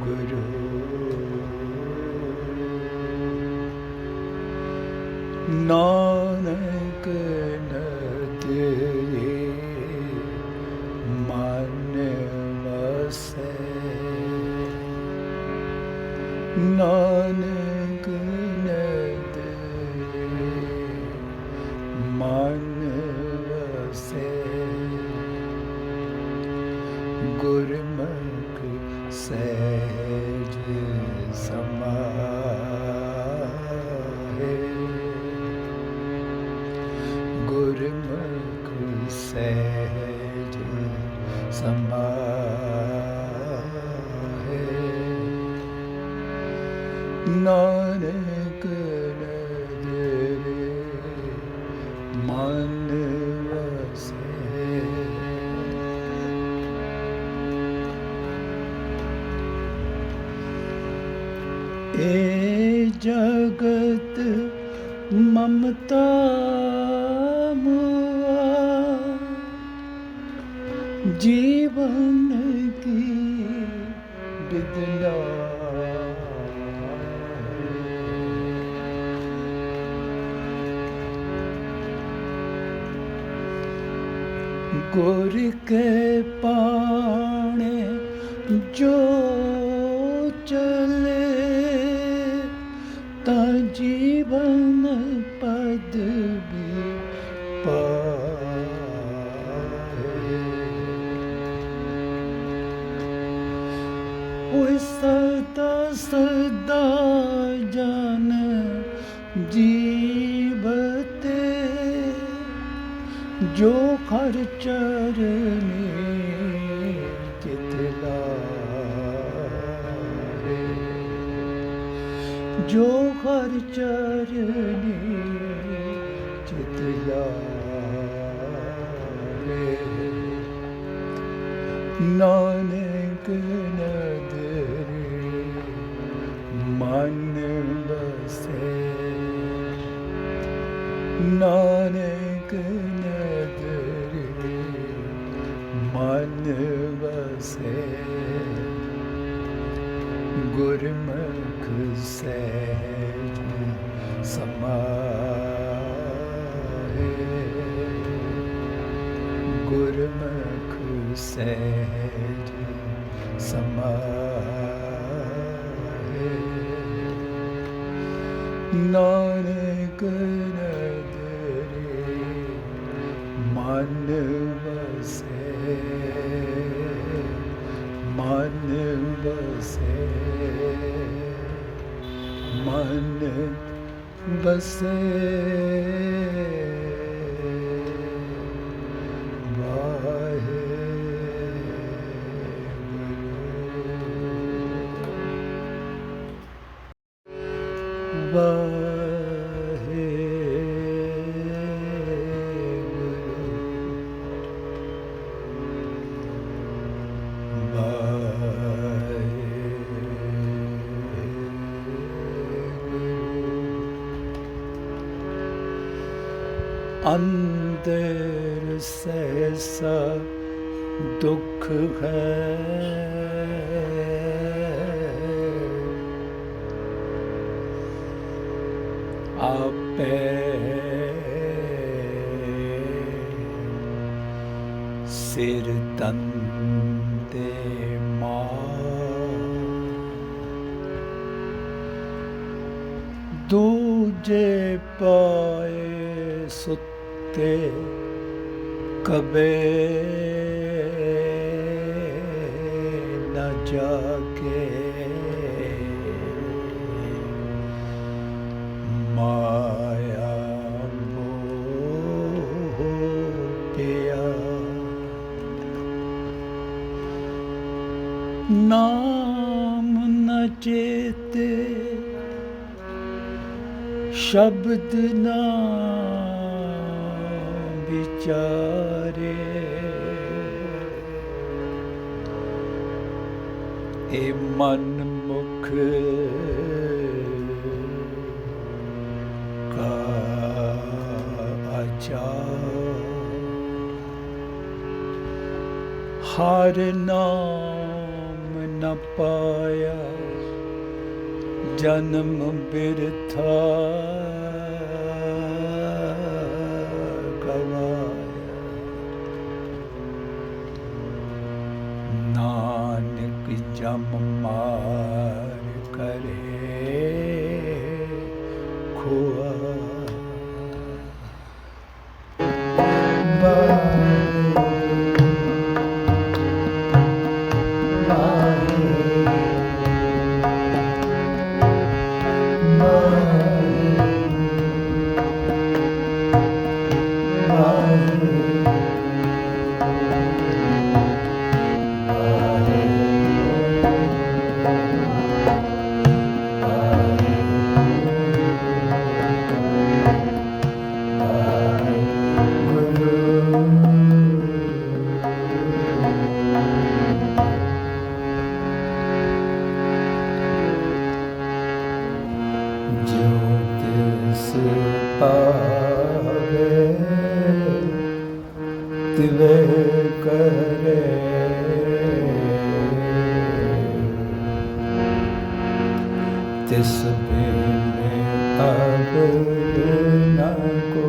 ਗੁਰੂ ਨਾਨਕ ਨਦਰੇ ਮਨ ਵਸੈ ਨਾਨਕ ਨਦਰੇ ਮਨ ਸਹਿਜ ਸਮਾਹੇ ਗੁਰਮੁਖ ਸਹਿਜ ਸਮਾਹੇ ਨਾਨਕ ਜਗਤ ਮਮਤਾ ਮੁਆ। ਜੀਵਨ ਕੀ ਬਿਦਲਾ ਗੁਰ ਕੇ ਪਾਣੇ ਜੋ ਜੋ ਖਰ ਚਰਨੇ ਚਿਤ ਜੋ ਖਰ ਚਰਨੇ ਚਿਤ ਨਾਨਕ ਨਦਰੇ ਮਨ ਬਸੇ। Nanak Fatima crusade samahe nare gunadare manuvase manuvase manuvase ਅੰਦਰ ਸੈਸਾ ਦੁੱਖ ਹੈ। ਆਪੇ ਸਿਰ ਤਨ ਤੇ ਦੂਜੇ ਪਾਏ ਤੇ ਕਬੇ ਨਾ ਜਾਗੇ। ਮਾਇਆ ਮੋਹ ਨਾਮ ਨ ਚੇਤੇ ਸ਼ਬਦ ਨਾ ਵਿਚਾਰੇ। ਏ ਮਨ ਮੁਖ ਕਾ ਆਚਾਰ। ਹਰ ਨਾਮ ਨ ਪਾਇਆ ਜਨਮ ਬਿਰਥਾ। करम मार करे खुआ ਤਿਵੈ ਕਰੈ। ਤਿਸ ਬੇਨੇ ਅਬ ਨਾ ਕੋ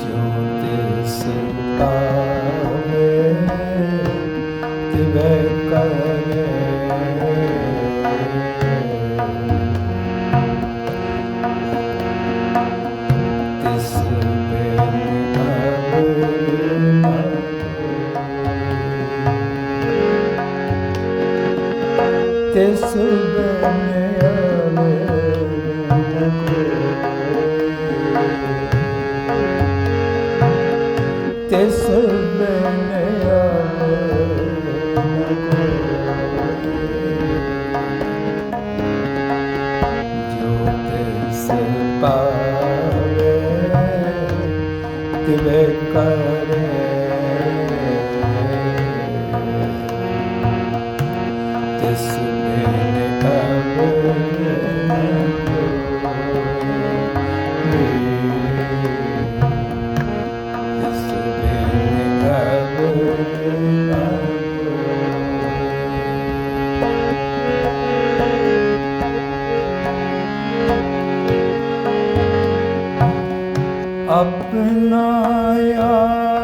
ਜੋ ਤਿਸ ਆਵੇ ਤਿਵੈ ਕਰੈ। ਇਸ ਬਨਿਆ ਜੋ ਤਿਸ ਪਾਵੇ ਤਿਵੇ ਕਰੇ ਤਿਸ ਬਨਿਆ ਕਰੇ ਆਪਣਾ ਯਾਰ।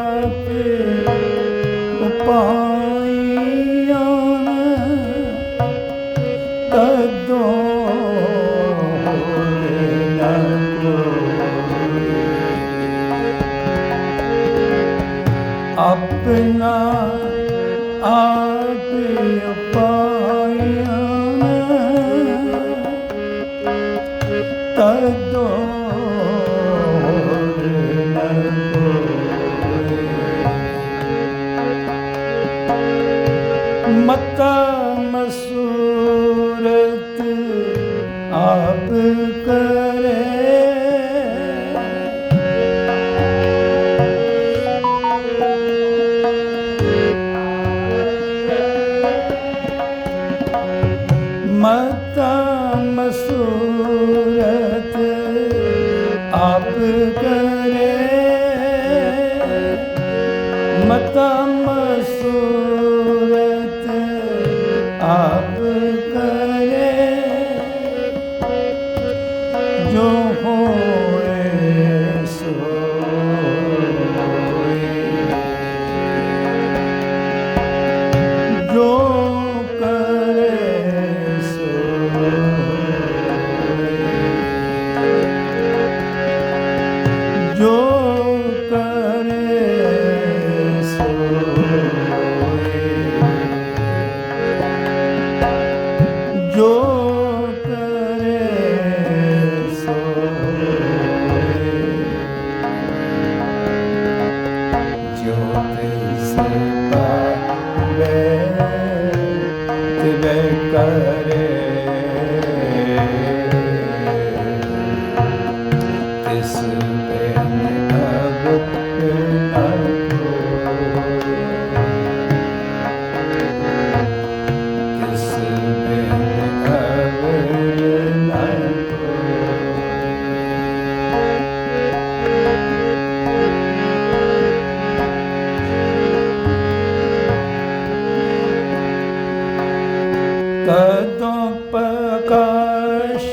ਕਦੋਂ ਪਕਾਸ਼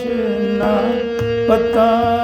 ਨਾ ਪਤਾ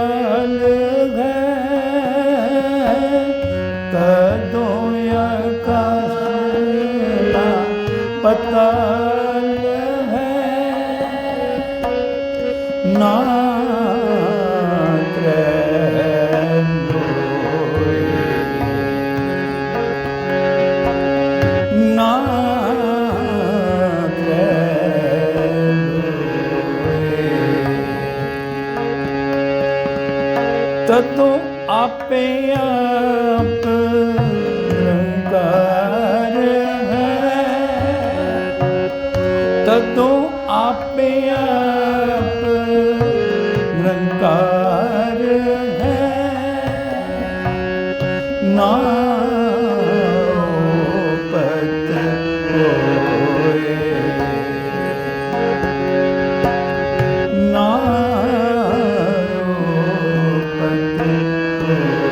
Lord.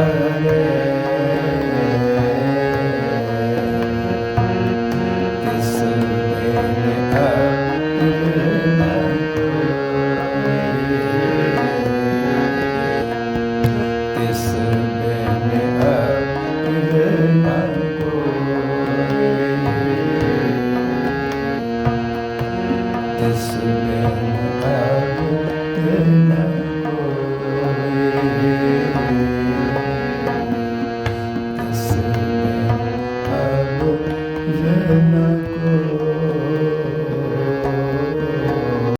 ਤਿਵੈ